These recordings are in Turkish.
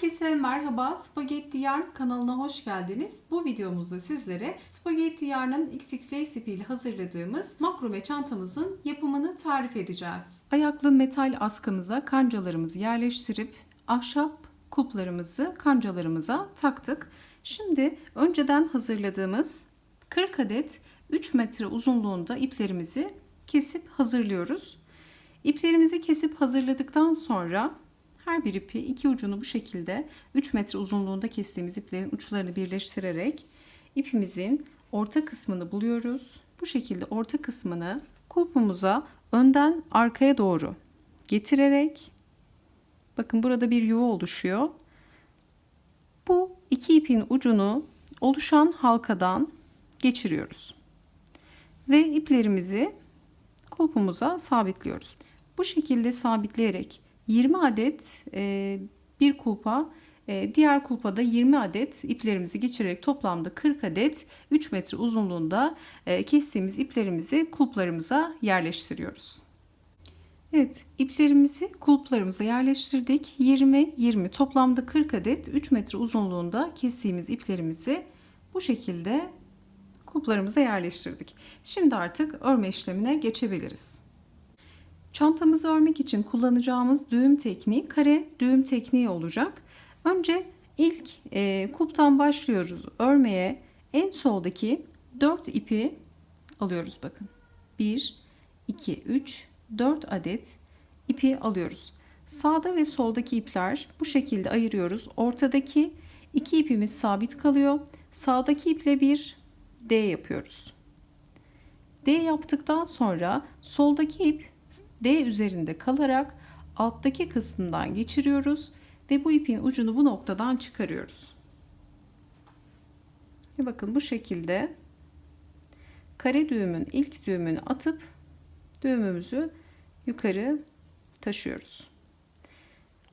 Herkese merhaba. Spagetti Yarn kanalına hoş geldiniz. Bu videomuzda sizlere Spagetti Yarn'ın XXL ipiyle hazırladığımız makrome çantamızın yapımını tarif edeceğiz. Ayaklı metal askımıza kancalarımızı yerleştirip ahşap kulplarımızı kancalarımıza taktık. Şimdi önceden hazırladığımız 40 adet 3 metre uzunluğunda iplerimizi kesip hazırlıyoruz. İplerimizi kesip hazırladıktan sonra her bir ipi iki ucunu bu şekilde 3 metre uzunluğunda kestiğimiz iplerin uçlarını birleştirerek ipimizin orta kısmını buluyoruz. Bu şekilde orta kısmını kulpumuza önden arkaya doğru getirerek bakın burada bir yuva oluşuyor. Bu iki ipin ucunu oluşan halkadan geçiriyoruz. Ve iplerimizi kulpumuza sabitliyoruz. Bu şekilde sabitleyerek 20 adet e, bir kulpa e, diğer kulpada 20 adet iplerimizi geçirerek toplamda 40 adet 3 metre uzunluğunda e, kestiğimiz iplerimizi kulplarımıza yerleştiriyoruz. Evet iplerimizi kulplarımıza yerleştirdik. 20-20 toplamda 40 adet 3 metre uzunluğunda kestiğimiz iplerimizi bu şekilde kulplarımıza yerleştirdik. Şimdi artık örme işlemine geçebiliriz. Çantamızı örmek için kullanacağımız düğüm tekniği kare düğüm tekniği olacak. Önce ilk e, kulptan başlıyoruz örmeye. En soldaki 4 ipi alıyoruz bakın. 1, 2, 3, 4 adet ipi alıyoruz. Sağda ve soldaki ipler bu şekilde ayırıyoruz. Ortadaki iki ipimiz sabit kalıyor. Sağdaki iple bir D yapıyoruz. D yaptıktan sonra soldaki ip D üzerinde kalarak alttaki kısmından geçiriyoruz ve bu ipin ucunu bu noktadan çıkarıyoruz. Ve bakın bu şekilde kare düğümün ilk düğümünü atıp düğümümüzü yukarı taşıyoruz.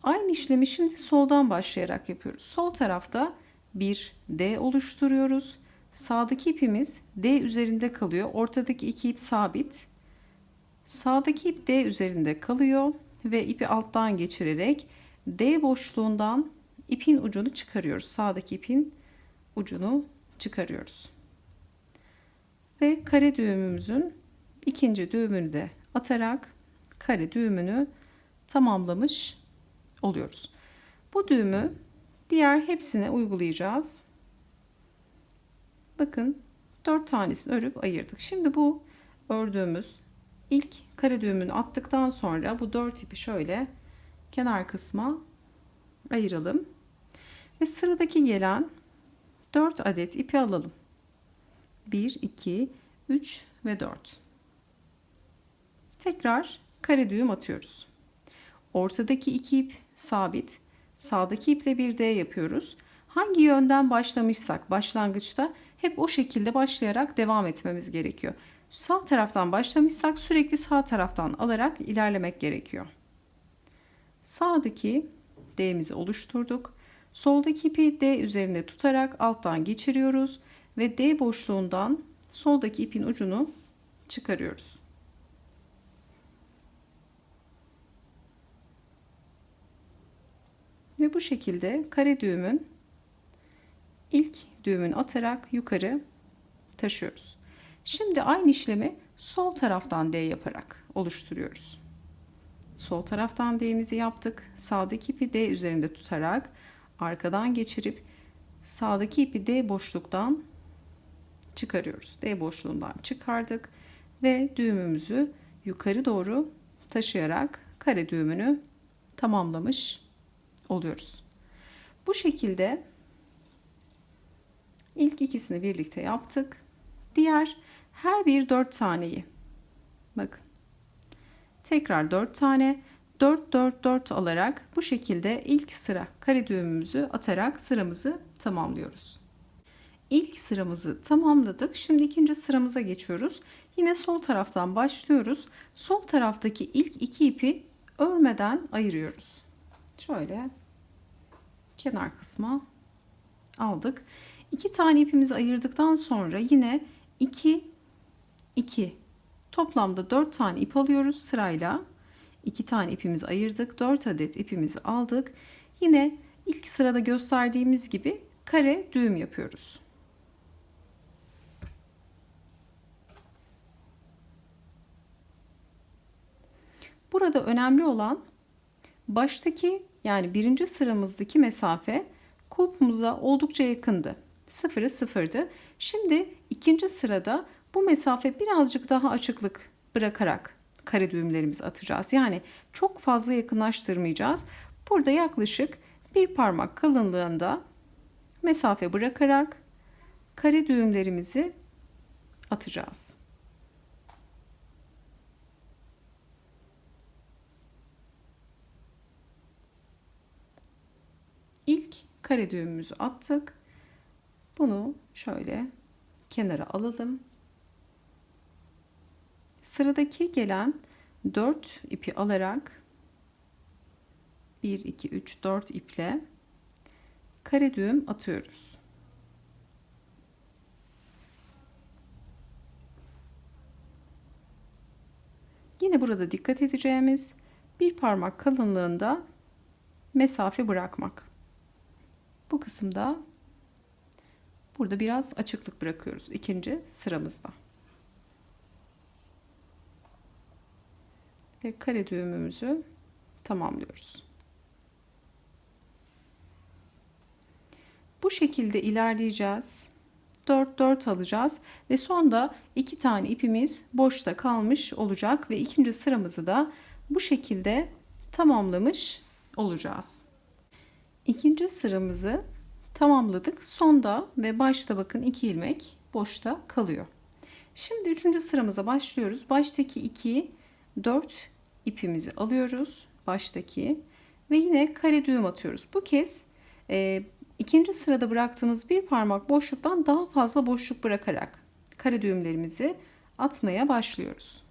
Aynı işlemi şimdi soldan başlayarak yapıyoruz. Sol tarafta bir D oluşturuyoruz. Sağdaki ipimiz D üzerinde kalıyor. Ortadaki iki ip sabit. Sağdaki ip D üzerinde kalıyor ve ipi alttan geçirerek D boşluğundan ipin ucunu çıkarıyoruz. Sağdaki ipin ucunu çıkarıyoruz. Ve kare düğümümüzün ikinci düğümünü de atarak kare düğümünü tamamlamış oluyoruz. Bu düğümü diğer hepsine uygulayacağız. Bakın 4 tanesini örüp ayırdık. Şimdi bu ördüğümüz ilk kare düğümünü attıktan sonra bu 4 ipi şöyle kenar kısma ayıralım. Ve sıradaki gelen 4 adet ipi alalım. 1, 2, 3 ve 4. Tekrar kare düğüm atıyoruz. Ortadaki iki ip sabit. Sağdaki iple bir D yapıyoruz. Hangi yönden başlamışsak başlangıçta hep o şekilde başlayarak devam etmemiz gerekiyor. Sağ taraftan başlamışsak sürekli sağ taraftan alarak ilerlemek gerekiyor. Sağdaki D'mizi oluşturduk. Soldaki ipi D üzerinde tutarak alttan geçiriyoruz ve D boşluğundan soldaki ipin ucunu çıkarıyoruz. Ve bu şekilde kare düğümün ilk düğümünü atarak yukarı taşıyoruz. Şimdi aynı işlemi sol taraftan D yaparak oluşturuyoruz. Sol taraftan D'mizi yaptık. Sağdaki ipi D üzerinde tutarak arkadan geçirip sağdaki ipi D boşluktan çıkarıyoruz. D boşluğundan çıkardık ve düğümümüzü yukarı doğru taşıyarak kare düğümünü tamamlamış oluyoruz. Bu şekilde ilk ikisini birlikte yaptık. Diğer her bir 4 taneyi bakın tekrar 4 tane 4 4 4 alarak bu şekilde ilk sıra kare düğümümüzü atarak sıramızı tamamlıyoruz. İlk sıramızı tamamladık. Şimdi ikinci sıramıza geçiyoruz. Yine sol taraftan başlıyoruz. Sol taraftaki ilk iki ipi örmeden ayırıyoruz. Şöyle kenar kısma aldık. İki tane ipimizi ayırdıktan sonra yine 2 2 toplamda 4 tane ip alıyoruz sırayla. 2 tane ipimizi ayırdık. 4 adet ipimizi aldık. Yine İlk sırada gösterdiğimiz gibi kare düğüm yapıyoruz. Burada önemli olan baştaki yani birinci sıramızdaki mesafe kulpumuza oldukça yakındı. Sıfırı sıfırdı. Şimdi ikinci sırada bu mesafe birazcık daha açıklık bırakarak kare düğümlerimizi atacağız. Yani çok fazla yakınlaştırmayacağız. Burada yaklaşık bir parmak kalınlığında mesafe bırakarak kare düğümlerimizi atacağız. İlk kare düğümümüzü attık. Bunu şöyle kenara alalım. Sıradaki gelen 4 ipi alarak 1 2 3 4 iple kare düğüm atıyoruz. Yine burada dikkat edeceğimiz bir parmak kalınlığında mesafe bırakmak. Bu kısımda burada biraz açıklık bırakıyoruz ikinci sıramızda. Ve kare düğümümüzü tamamlıyoruz. Bu şekilde ilerleyeceğiz. 4 4 alacağız ve sonda iki tane ipimiz boşta kalmış olacak ve ikinci sıramızı da bu şekilde tamamlamış olacağız. İkinci sıramızı tamamladık. Sonda ve başta bakın iki ilmek boşta kalıyor. Şimdi üçüncü sıramıza başlıyoruz. Baştaki 2 4 ipimizi alıyoruz. Baştaki ve yine kare düğüm atıyoruz. Bu kez e, ikinci sırada bıraktığımız bir parmak boşluktan daha fazla boşluk bırakarak kare düğümlerimizi atmaya başlıyoruz.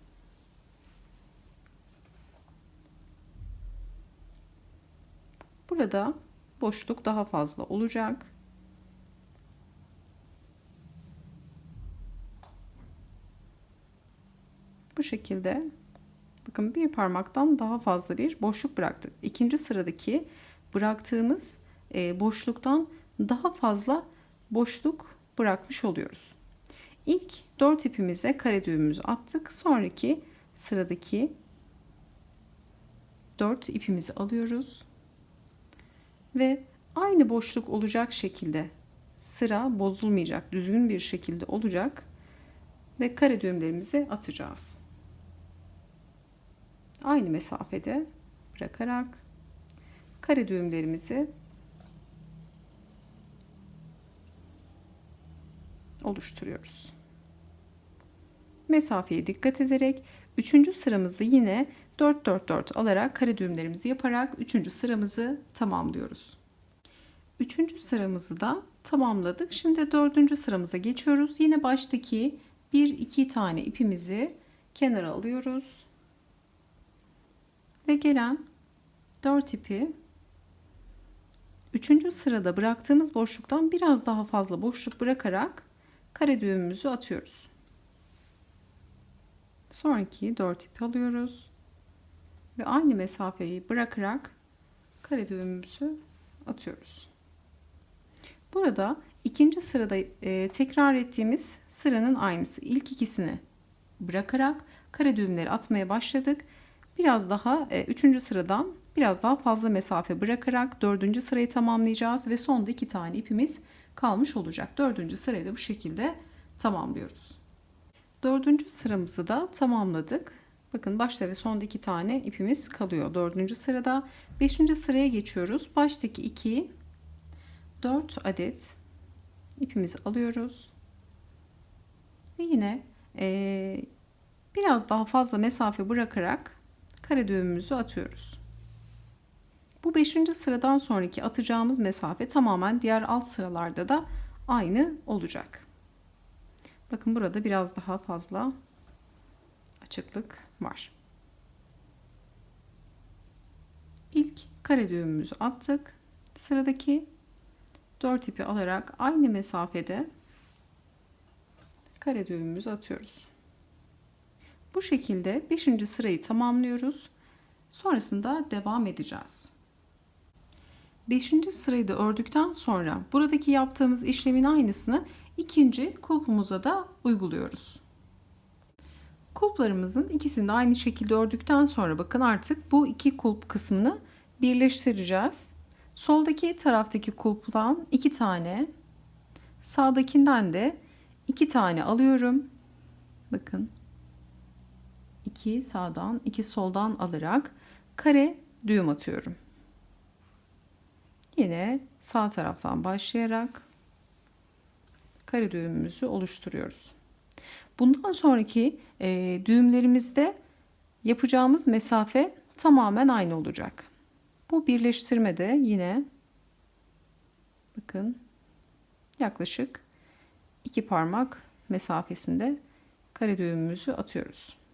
Burada boşluk daha fazla olacak. Bu şekilde bakın bir parmaktan daha fazla bir boşluk bıraktık. İkinci sıradaki bıraktığımız e, boşluktan daha fazla boşluk bırakmış oluyoruz. İlk 4 ipimizle kare düğümümüzü attık. Sonraki sıradaki 4 ipimizi alıyoruz ve aynı boşluk olacak şekilde sıra bozulmayacak, düzgün bir şekilde olacak ve kare düğümlerimizi atacağız. Aynı mesafede bırakarak kare düğümlerimizi oluşturuyoruz. Mesafeye dikkat ederek 3. sıramızda yine 4 4 4 alarak kare düğümlerimizi yaparak 3. sıramızı tamamlıyoruz. 3. sıramızı da tamamladık. Şimdi 4. sıramıza geçiyoruz. Yine baştaki 1 2 tane ipimizi kenara alıyoruz. Ve gelen 4 ipi 3. sırada bıraktığımız boşluktan biraz daha fazla boşluk bırakarak kare düğümümüzü atıyoruz. Sonraki 4 ipi alıyoruz ve aynı mesafeyi bırakarak kare düğümümüzü atıyoruz. Burada ikinci sırada e, tekrar ettiğimiz sıranın aynısı. İlk ikisini bırakarak kare düğümleri atmaya başladık. Biraz daha e, üçüncü sıradan biraz daha fazla mesafe bırakarak dördüncü sırayı tamamlayacağız ve sonda iki tane ipimiz kalmış olacak. Dördüncü sırayı da bu şekilde tamamlıyoruz. Dördüncü sıramızı da tamamladık. Bakın başta ve sonda iki tane ipimiz kalıyor. Dördüncü sırada. Beşinci sıraya geçiyoruz. Baştaki iki, dört adet ipimizi alıyoruz. Ve yine e, biraz daha fazla mesafe bırakarak kare düğümümüzü atıyoruz. Bu beşinci sıradan sonraki atacağımız mesafe tamamen diğer alt sıralarda da aynı olacak. Bakın burada biraz daha fazla açıklık var. İlk kare düğümümüzü attık. Sıradaki 4 ipi alarak aynı mesafede kare düğümümüzü atıyoruz. Bu şekilde 5. sırayı tamamlıyoruz. Sonrasında devam edeceğiz. Beşinci sırayı da ördükten sonra buradaki yaptığımız işlemin aynısını ikinci kulpumuza da uyguluyoruz. Kulplarımızın ikisini de aynı şekilde ördükten sonra bakın artık bu iki kulp kısmını birleştireceğiz. Soldaki taraftaki kulptan iki tane, sağdakinden de iki tane alıyorum. Bakın. İki sağdan, iki soldan alarak kare düğüm atıyorum. Yine sağ taraftan başlayarak kare düğümümüzü oluşturuyoruz. Bundan sonraki e, düğümlerimizde yapacağımız mesafe tamamen aynı olacak. Bu birleştirmede yine bakın yaklaşık iki parmak mesafesinde kare düğümümüzü atıyoruz.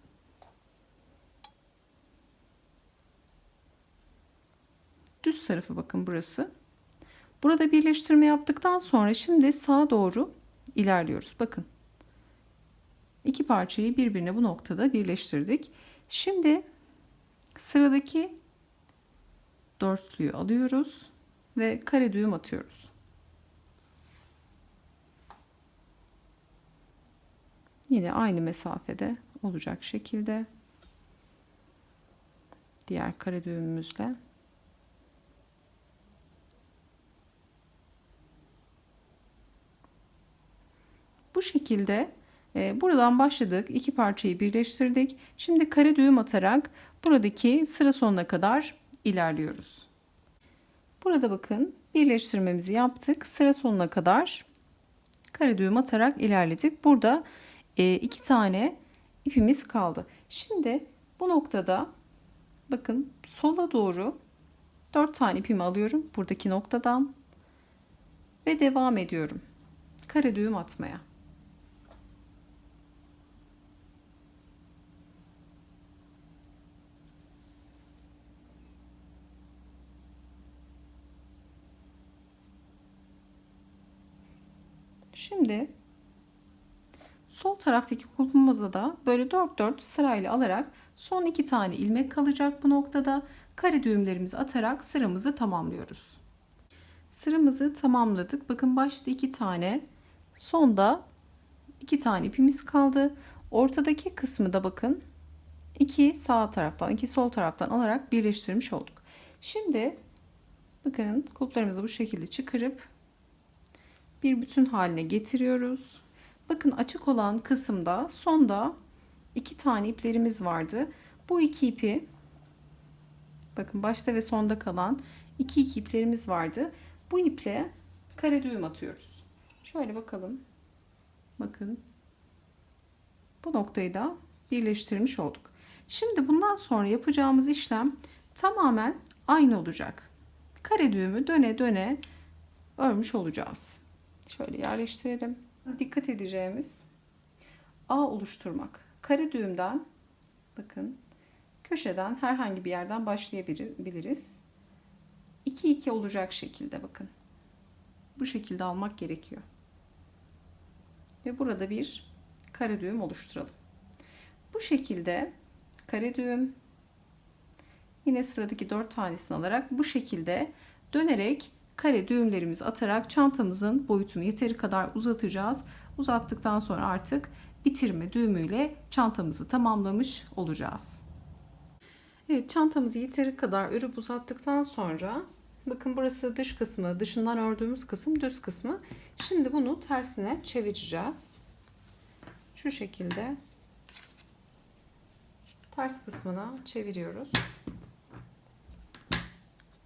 Düz tarafı bakın burası. Burada birleştirme yaptıktan sonra şimdi sağa doğru ilerliyoruz. Bakın. İki parçayı birbirine bu noktada birleştirdik. Şimdi sıradaki dörtlüyü alıyoruz ve kare düğüm atıyoruz. Yine aynı mesafede olacak şekilde diğer kare düğümümüzle bu şekilde e, buradan başladık iki parçayı birleştirdik şimdi kare düğüm atarak buradaki sıra sonuna kadar ilerliyoruz burada bakın birleştirmemizi yaptık sıra sonuna kadar kare düğüm atarak ilerledik burada e, iki tane ipimiz kaldı. Şimdi bu noktada bakın sola doğru dört tane ipimi alıyorum buradaki noktadan ve devam ediyorum. Kare düğüm atmaya. Şimdi Sol taraftaki kulpumuza da böyle 4-4 sırayla alarak son iki tane ilmek kalacak bu noktada. Kare düğümlerimizi atarak sıramızı tamamlıyoruz. Sıramızı tamamladık. Bakın başta iki tane, sonda iki tane ipimiz kaldı. Ortadaki kısmı da bakın iki sağ taraftan, iki sol taraftan alarak birleştirmiş olduk. Şimdi bakın kulplarımızı bu şekilde çıkarıp bir bütün haline getiriyoruz. Bakın açık olan kısımda sonda iki tane iplerimiz vardı. Bu iki ipi bakın başta ve sonda kalan iki iki iplerimiz vardı. Bu iple kare düğüm atıyoruz. Şöyle bakalım. Bakın. Bu noktayı da birleştirmiş olduk. Şimdi bundan sonra yapacağımız işlem tamamen aynı olacak. Kare düğümü döne döne örmüş olacağız. Şöyle yerleştirelim dikkat edeceğimiz ağ oluşturmak. Kare düğümden bakın köşeden herhangi bir yerden başlayabiliriz. 2 2 olacak şekilde bakın. Bu şekilde almak gerekiyor. Ve burada bir kare düğüm oluşturalım. Bu şekilde kare düğüm yine sıradaki 4 tanesini alarak bu şekilde dönerek kare düğümlerimizi atarak çantamızın boyutunu yeteri kadar uzatacağız. Uzattıktan sonra artık bitirme düğümüyle çantamızı tamamlamış olacağız. Evet çantamızı yeteri kadar örüp uzattıktan sonra bakın burası dış kısmı dışından ördüğümüz kısım düz kısmı. Şimdi bunu tersine çevireceğiz. Şu şekilde ters kısmına çeviriyoruz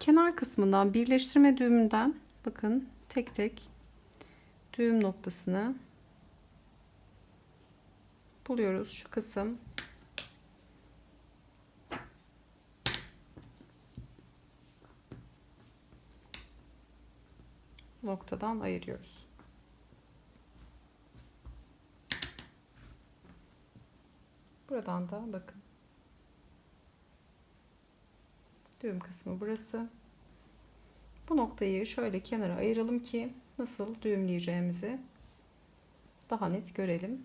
kenar kısmından birleştirme düğümünden bakın tek tek düğüm noktasını buluyoruz. Şu kısım. Noktadan ayırıyoruz. Buradan da bakın düğüm kısmı burası. Bu noktayı şöyle kenara ayıralım ki nasıl düğümleyeceğimizi daha net görelim.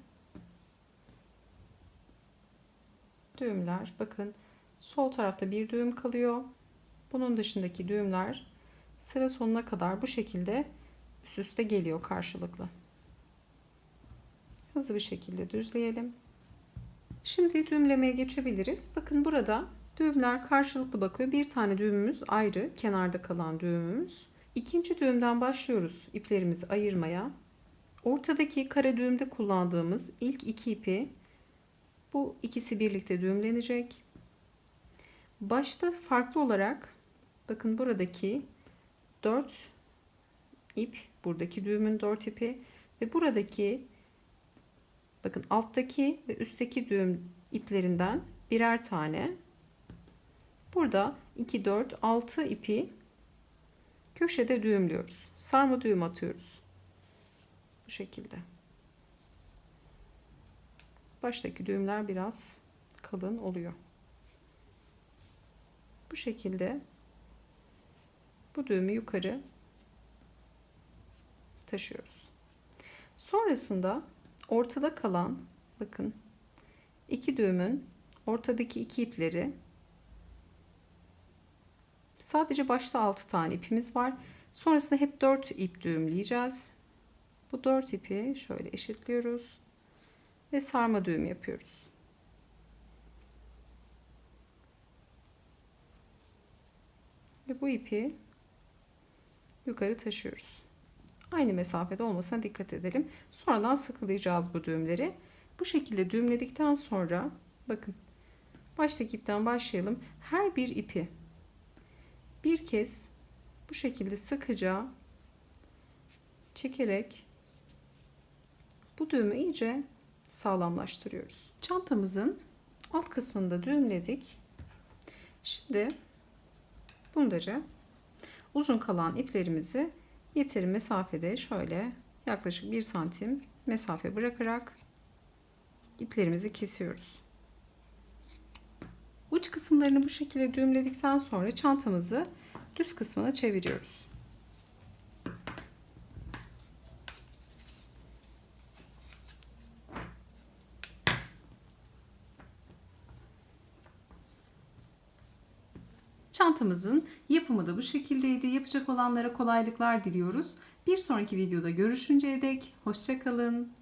Düğümler bakın sol tarafta bir düğüm kalıyor. Bunun dışındaki düğümler sıra sonuna kadar bu şekilde üst üste geliyor karşılıklı. Hızlı bir şekilde düzleyelim. Şimdi düğümlemeye geçebiliriz. Bakın burada düğümler karşılıklı bakıyor. Bir tane düğümümüz ayrı, kenarda kalan düğümümüz. İkinci düğümden başlıyoruz iplerimizi ayırmaya. Ortadaki kare düğümde kullandığımız ilk iki ipi bu ikisi birlikte düğümlenecek. Başta farklı olarak bakın buradaki 4 ip, buradaki düğümün 4 ipi ve buradaki bakın alttaki ve üstteki düğüm iplerinden birer tane burada 2 4 6 ipi köşede düğümlüyoruz. Sarma düğüm atıyoruz. Bu şekilde. Baştaki düğümler biraz kalın oluyor. Bu şekilde bu düğümü yukarı taşıyoruz. Sonrasında ortada kalan bakın iki düğümün ortadaki iki ipleri sadece başta 6 tane ipimiz var. Sonrasında hep 4 ip düğümleyeceğiz. Bu 4 ipi şöyle eşitliyoruz ve sarma düğüm yapıyoruz. Ve bu ipi yukarı taşıyoruz. Aynı mesafede olmasına dikkat edelim. Sonradan sıkılayacağız bu düğümleri. Bu şekilde düğümledikten sonra bakın baştaki ipten başlayalım. Her bir ipi bir kez bu şekilde sıkıca çekerek bu düğümü iyice sağlamlaştırıyoruz. Çantamızın alt kısmında düğümledik. Şimdi bunları uzun kalan iplerimizi yeteri mesafede şöyle yaklaşık 1 santim mesafe bırakarak iplerimizi kesiyoruz. Uç kısımlarını bu şekilde düğümledikten sonra çantamızı düz kısmına çeviriyoruz. Çantamızın yapımı da bu şekildeydi. Yapacak olanlara kolaylıklar diliyoruz. Bir sonraki videoda görüşünceye dek hoşçakalın.